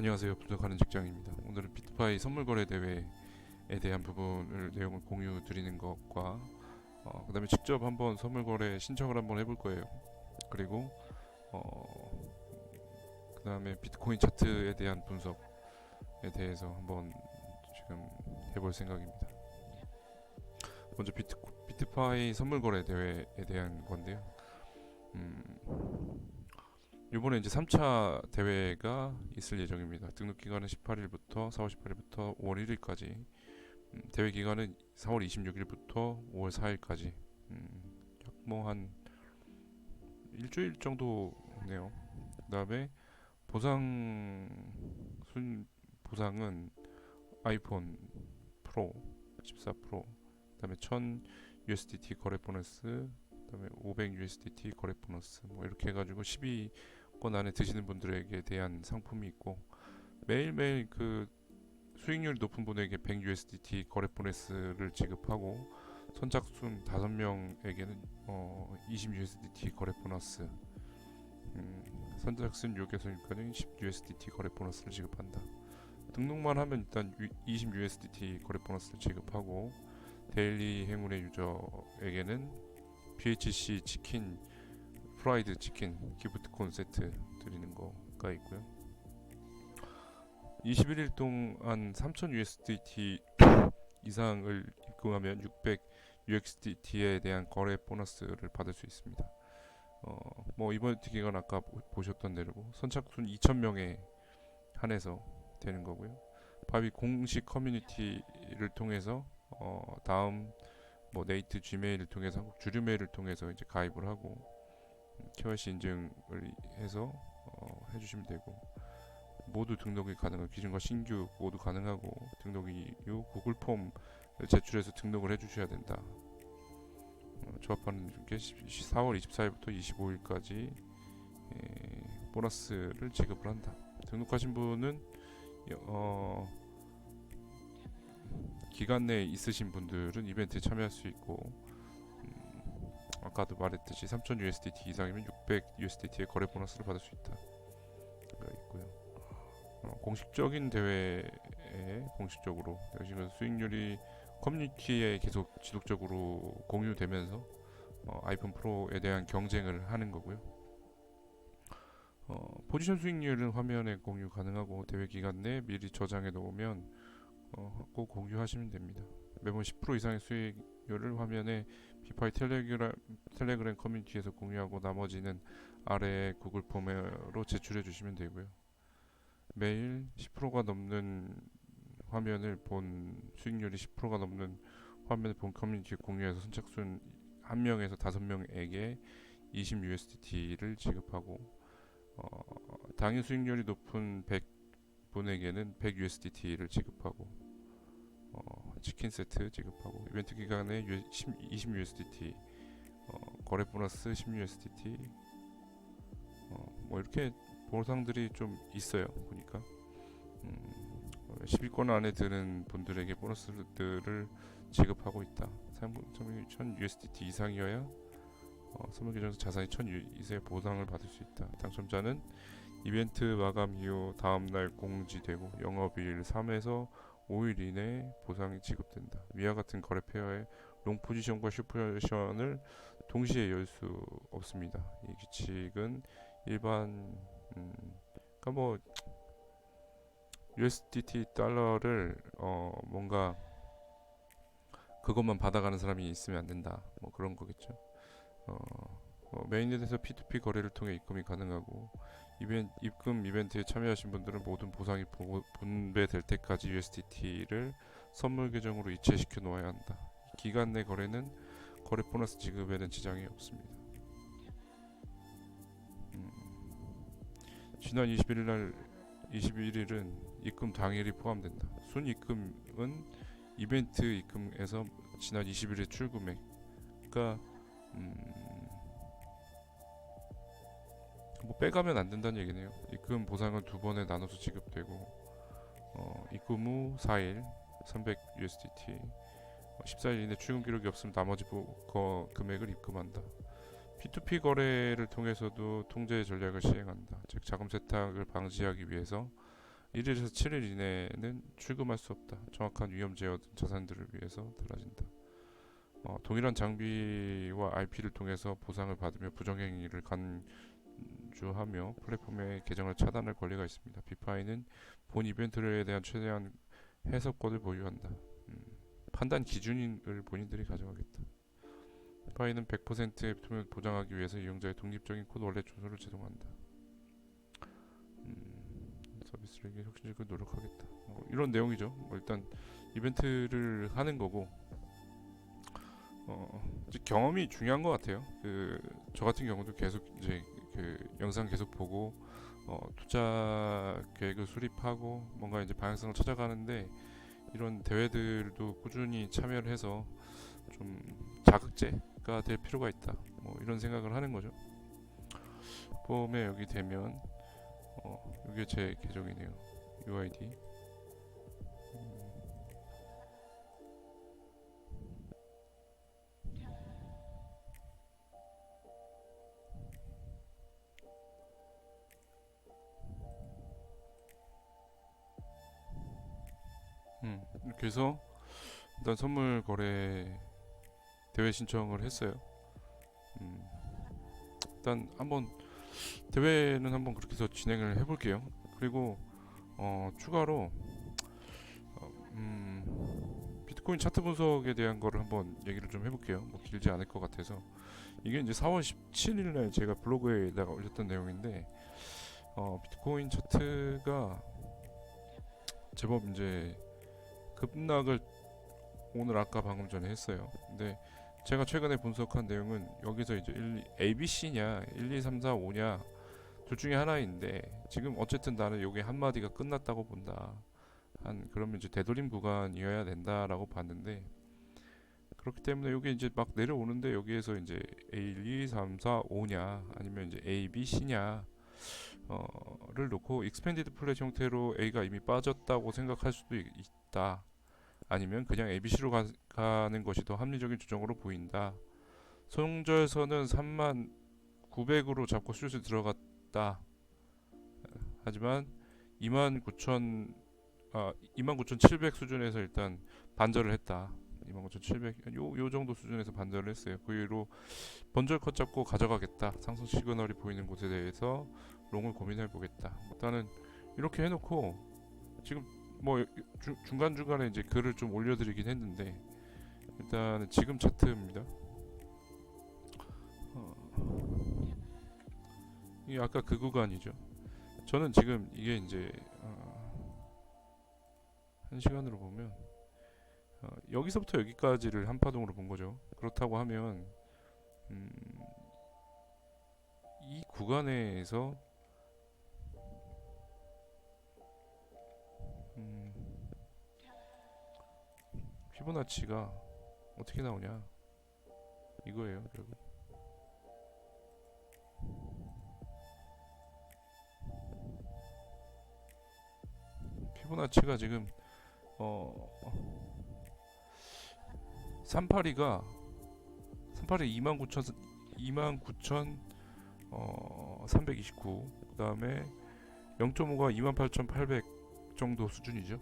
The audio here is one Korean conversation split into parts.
안녕하세요. 분석하는 직장입니다. 오늘은 비트파이 선물 거래 대회에 대한 부분을 내용을 공유 드리는 것과 어, 그다음에 직접 한번 선물 거래 신청을 한번 해볼 거예요. 그리고 어, 그다음에 비트코인 차트에 대한 분석에 대해서 한번 지금 해볼 생각입니다. 먼저 비트 비트파이 선물 거래 대회에 대한 건데요. 음, 이번에 이제 3차 대회가 있을 예정입니다. 등록 기간은 18일부터 4월 18일부터 5월 1일까지. 음, 대회 기간은 4월 26일부터 5월 4일까지. 음, 약뭐한 일주일 정도네요. 그다음에 보상 순 보상은 아이폰 프로 14 프로 그다음에 1000 USDT 거래 보너스 그다음에 500 USDT 거래 보너스 뭐 이렇게 해가지고 12 건 안에 드시는 분들에게 대한 상품이 있고 매일매일 그 수익률이 높은 분에게 100 USDT 거래 보너스를 지급하고 선착순 5명에게는 어, 20 USDT 거래 보너스 음, 선착순 6개소니까는 10 USDT 거래 보너스를 지급한다. 등록만 하면 일단 20 USDT 거래 보너스를 지급하고 데일리 행운의 유저에게는 BHC 치킨 프라이드 치킨 기프트콘 세트 드리는 거가 있고요. 21일 동안 3000 USDT 이상을 입금하면 600 USDT에 대한 거래 보너스를 받을 수 있습니다. 어, 뭐 이번 기간 아까 보- 보셨던 대로고 선착순 2,000명에 한해서 되는 거고요. 바비 공식 커뮤니티를 통해서 어, 다음 뭐 네이트 지메일을 통해서 한국 주류 메일을 통해서 이제 가입을 하고 음, KYC 인증을 해서 어, 해주시면 되고 모두 등록이 가능한 기준과 신규 모두 가능하고 등록 이후 구글 폼을 제출해서 등록을 해주셔야 된다. 어, 조합하는 게 4월 24일부터 25일까지 에, 보너스를 지급을 한다. 등록하신 분은 어, 기간 내에 있으신 분들은 이벤트에 참여할 수 있고 음, 아까도 말했듯이 3,000 USDT 이상이면 600 USDT의 거래 보너스를 받을 수 있다. 가 있고요. 어, 공식적인 대회에 공식적으로 지금 수익률이 커뮤니티에 계속 지속적으로 공유되면서 어, 아이폰 프로에 대한 경쟁을 하는 거고요. 어, 포지션 수익률은 화면에 공유 가능하고 대회 기간 내 미리 저장해 놓으면 어, 꼭 공유하시면 됩니다. 매번 10% 이상의 수익률을 화면에 비파이 텔레그램, 텔레그램 커뮤니티에서 공유하고 나머지는 아래에 구글 폼으로 제출해 주시면 되고요. 매일 10%가 넘는 화면을 본 수익률이 10%가 넘는 화면을 본 커뮤니티에 공유해서 선착순 한 명에서 다섯 명에게 20 USDT를 지급하고 어, 당일 수익률이 높은 100분에게는 100 USDT를 지급하고 어, 치킨 세트 지급하고 이벤트 기간에 20 USDT 어, 거래 보너스 10 USDT 어, 뭐 이렇게 보상들이 좀 있어요 보니까. 음, 10위권 안에 드는 분들에게 보너스들을 지급하고 있다. 사용금이 1000 USDT 이상이어야 어, 선물 계정에서 자산이 1000 이상의 보상을 받을 수 있다. 당첨자는 이벤트 마감 이후 다음날 공지되고 영업일 3에서 5일 이내 보상이 지급된다. 위와 같은 거래 페어의 롱 포지션과 슈 포지션을 동시에 열 수 없습니다. 이 규칙은 일반 음, 그러니까 뭐 USDT 달러를 어 뭔가 그것만 받아가는 사람이 있으면 안 된다. 뭐 그런 거겠죠. 어, 어 메인넷에서 P2P 거래를 통해 입금이 가능하고 이벤, 입금 이벤트에 참여하신 분들은 모든 보상이 보- 분배될 때까지 USDT를 선물 계정으로 이체시켜 놓아야 한다. 기간 내 거래는 거래 보너스 지급에는 지장이 없습니다. 음, 지난 21일 날 21일은 입금 당일이 포함된다. 순 입금은 이벤트 입금에서 지난 20일의 출금액. 그러니까 음, 뭐 빼가면 안 된다는 얘기네요. 입금 보상은 두 번에 나눠서 지급되고 어, 입금 후 4일 300 USDT 어, 14일 이내 출금 기록이 없으면 나머지 보, 거, 금액을 입금한다. P2P 거래를 통해서도 통제 전략을 시행한다. 즉 자금 세탁을 방지하기 위해서 1일에서 7일 이내는 출금할 수 없다. 정확한 위험 제어 등 자산들을 위해서 달라진다. 어, 동일한 장비와 IP를 통해서 보상을 받으며 부정행위를 간 주하며 플랫폼의 계정을 차단할 권리가 있습니다. 비파이는 본 이벤트에 대한 최대한 해석권을 보유한다. 음, 판단 기준을 본인들이 가져가겠다. 비파이는 100%의 투명을 보장하기 위해서 이용자의 독립적인 코드 원래 주소를 제공한다. 음, 서비스에게 혁신적으로 노력하겠다. 뭐 이런 내용이죠. 뭐 일단 이벤트를 하는 거고 어, 경험이 중요한 것 같아요. 그 저 같은 경우도 계속 이제 그 영상 계속 보고 어, 투자 계획을 수립하고 뭔가 이제 방향성을 찾아가는데 이런 대회들도 꾸준히 참여를 해서 좀 자극제가 될 필요가 있다. 뭐 이런 생각을 하는 거죠. 봄에 여기 되면 어, 이게 제 계정이네요. UID. 음, 이렇게 해서 일단 선물 거래 대회 신청을 했어요. 음, 일단 한번 대회는 한번 그렇게 해서 진행을 해볼게요. 그리고 어, 추가로 어, 음, 비트코인 차트 분석에 대한 거를 한번 얘기를 좀 해볼게요. 뭐 길지 않을 것 같아서 이게 이제 4월 17일 날 제가 블로그에다가 올렸던 내용인데 어, 비트코인 차트가 제법 이제 급락을 오늘 아까 방금 전에 했어요. 근데 제가 최근에 분석한 내용은 여기서 이제 1, ABC냐 1, 2, 3, 4, 5냐 둘 중에 하나인데 지금 어쨌든 나는 여기 한 마디가 끝났다고 본다. 한 그러면 이제 되돌림 구간이어야 된다라고 봤는데 그렇기 때문에 여기 이제 막 내려오는데 여기에서 이제 A 1, 2, 3, 4, 5냐 아니면 이제 A, B, C냐 어를 놓고 익스펜디드 플랫 형태로 A가 이미 빠졌다고 생각할 수도 있- 있다. 아니면 그냥 ABC로 가, 가는 것이 더 합리적인 주장으로 보인다. 손절선은 3만 900으로 잡고 슛에 들어갔다. 하지만 2만 9천 아 2만 9,700 수준에서 일단 반절을 했다. 2만 9,700 요, 요 정도 수준에서 반절을 했어요. 그 이후로 번절 컷 잡고 가져가겠다. 상승 시그널이 보이는 곳에 대해서 롱을 고민해 보겠다. 일단은 이렇게 해놓고 지금 뭐 주, 중간 중간에 이제 글을 좀 올려드리긴 했는데 일단은 지금 차트입니다. 어, 이게 아까 그 구간이죠. 저는 지금 이게 이제 어, 한 시간으로 보면 어, 여기서부터 여기까지를 한파동으로 본 거죠. 그렇다고 하면 음, 이 구간에서 피보나치가 어떻게 나오냐? 이거예요 결국 피보나치가 지금 어 382가 382 29,000 29,000 어, 329 그다음에 0.5가 28,800 정도 수준이죠.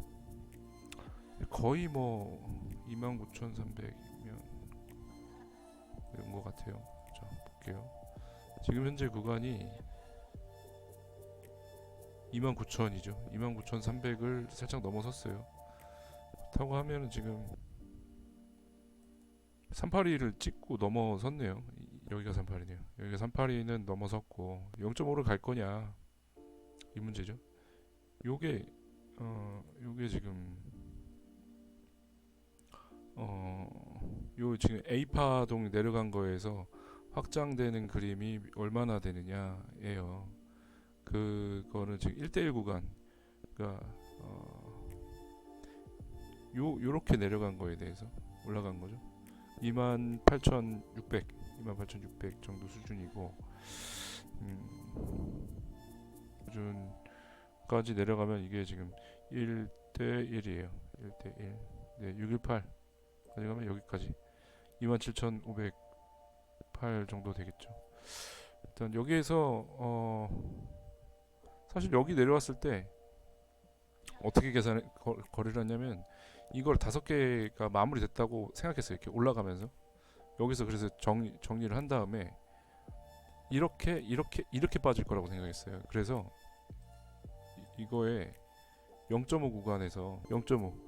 거의 뭐 29,300이면 이런 것 같아요. 자 볼게요. 지금 현재 구간이 29,000이죠. 29,300을 살짝 넘어섰어요. 그렇다고 하면은 지금 382를 찍고 넘어섰네요. 이- 여기가 382네요. 여기가 382는 넘어섰고 0.5를 갈 거냐 이 문제죠. 요게 어 요게 지금 어요 지금 A 파동 내려간 거에서 확장되는 그림이 얼마나 되느냐예요. 그거는 지금 1대1 구간 그러니까 어, 요 요렇게 내려간 거에 대해서 올라간 거죠. 28,600 28,600 정도 수준이고 음, 수준까지 내려가면 이게 지금 1대 1이에요. 1대 1. 네, 618 가져가면 여기까지 27,508 정도 되겠죠. 일단 여기에서 어 사실 여기 내려왔을 때 어떻게 계산 거, 거래를 했냐면 이걸 다섯 개가 마무리됐다고 생각했어요. 이렇게 올라가면서 여기서 그래서 정리 정리를 한 다음에 이렇게 이렇게 이렇게 빠질 거라고 생각했어요. 그래서 이, 이거에 0.5 구간에서 0.5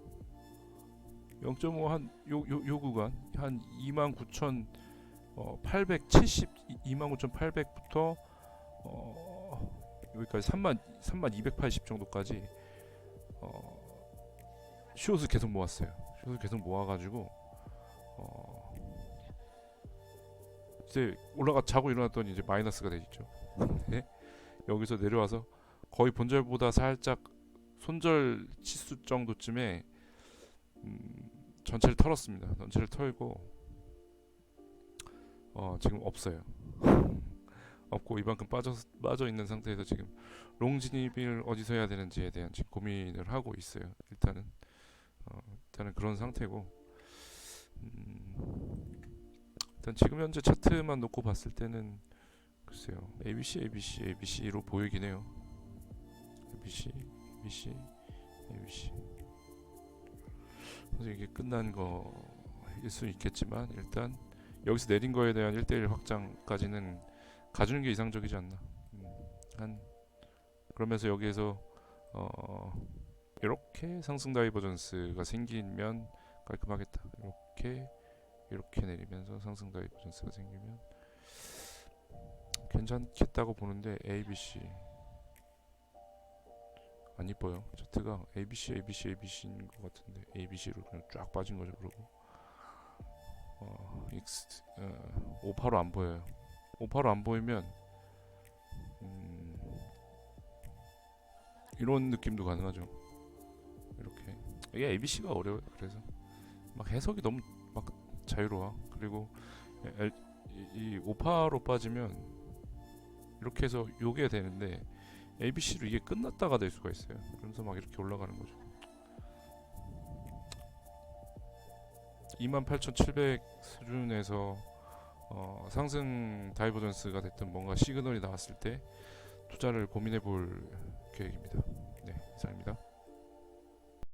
0.5 한 요 요 요 구간 한 29,000 어, 870 29,800부터 어, 여기까지 3만 3만 280 정도까지 어, 숏을 계속 모았어요. 숏을 계속 모아가지고 어, 이제 올라가 자고 일어났더니 이제 마이너스가 되죠. 네? 여기서 내려와서 거의 본절보다 살짝 손절 치수 정도쯤에 음, 전체를 털었습니다. 전체를 털고 어, 지금 없어요. 없고 이만큼 빠져 빠져 있는 상태에서 지금 롱 진입을 어디서 해야 되는지에 대한 지금 고민을 하고 있어요. 일단은 어, 일단은 그런 상태고 음, 일단 지금 현재 차트만 놓고 봤을 때는 글쎄요 ABC ABC ABC로 보이긴 해요. ABC ABC ABC 그래서 이게 끝난 거일 수 있겠지만 일단 여기서 내린 거에 대한 1대1 확장까지는 가주는 게 이상적이지 않나. 음, 한 그러면서 여기에서 어 이렇게 상승 다이버전스가 생기면 깔끔하겠다. 이렇게 이렇게 내리면서 상승 다이버전스가 생기면 괜찮겠다고 보는데 ABC 안 이뻐요. 차트가 ABC ABC ABC인 것 같은데 ABC로 그냥 쫙 빠진 거죠. 그러고 어, X 어, 58로 안 보여요. 58로 안 보이면 음, 이런 느낌도 가능하죠. 이렇게 이게 ABC가 어려워요. 그래서 막 해석이 너무 막 자유로워. 그리고 이, 이 58로 빠지면 이렇게 해서 요게 되는데 ABC로 이게 끝났다가 될 수가 있어요. 그러면서 막 이렇게 올라가는 거죠. 28,700 수준에서 어, 상승 다이버전스가 됐든 뭔가 시그널이 나왔을 때 투자를 고민해 볼 계획입니다. 네, 이상입니다.